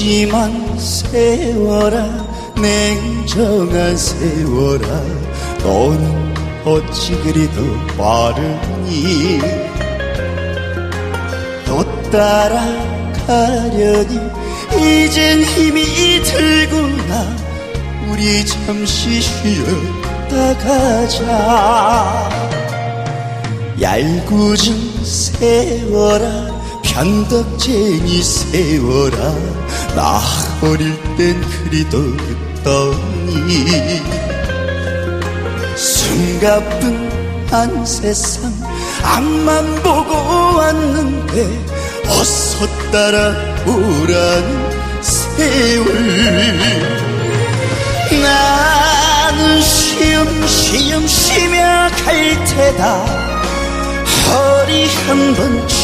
하지만 세월아 냉정한 세월아 너는 어찌 그리도 빠르니 또 따라가려니 이젠 힘이 들구나. 우리 잠시 쉬었다 가자. 얄궂은 세월아 변덕쟁이 세월아 나 어릴 땐 그리도 그떠니 숨가쁜 세상 앞만 보고 왔는데 어서 따라오라는 세월 나는 쉬엄쉬엄 쉬며 갈 테다 허리 한번 쭉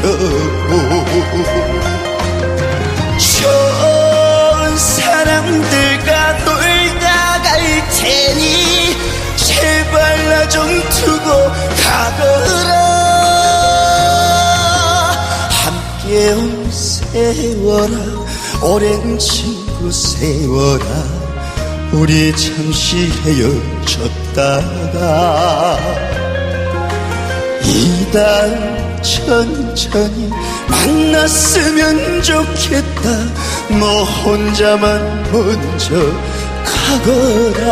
펴고 좋은 사람들과 놀다 갈 테니 제발 나 좀 두고 가거라. 함께 온 세월아 오랜 친구 세월아 우리 잠시 헤어졌다가 이달 천천히 만났으면 좋겠다. 너 혼자만 먼저 가거라.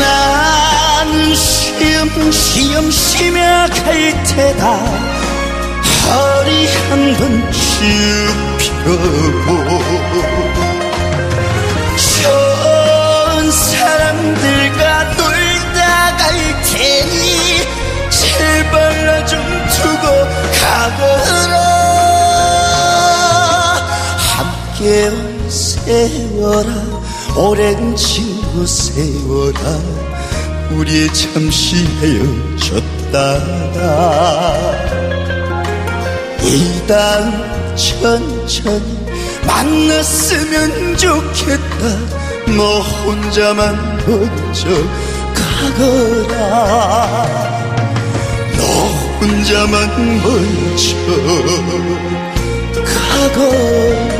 나는 쉬엄쉬엄 쉬며 갈 테다 허리 한번 쭉 펴고. 좋은 사람들과 놀다 갈 테니 제발 나 좀 두고 가거라 함께 온 세월아 오랜 친구 세월아 우리 잠시 헤어졌다가 이 다음 천천히 만났으면 좋겠다. 너 혼자만 먼저 가거라. 너 혼자만 먼저 가거라